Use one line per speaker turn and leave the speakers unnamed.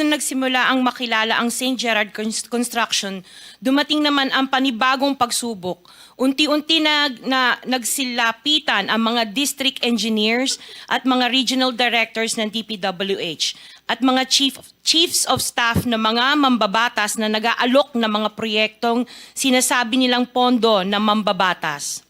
na nagsimula ang makilala ang St. Gerard Cons- Construction, dumating naman ang panibagong pagsubok. Unti-unti na, na nagsilapitan ang mga district engineers at mga regional directors ng DPWH at mga chief, chiefs of staff na mga mambabatas na nag-aalok ng mga proyektong sinasabi nilang pondo na mambabatas.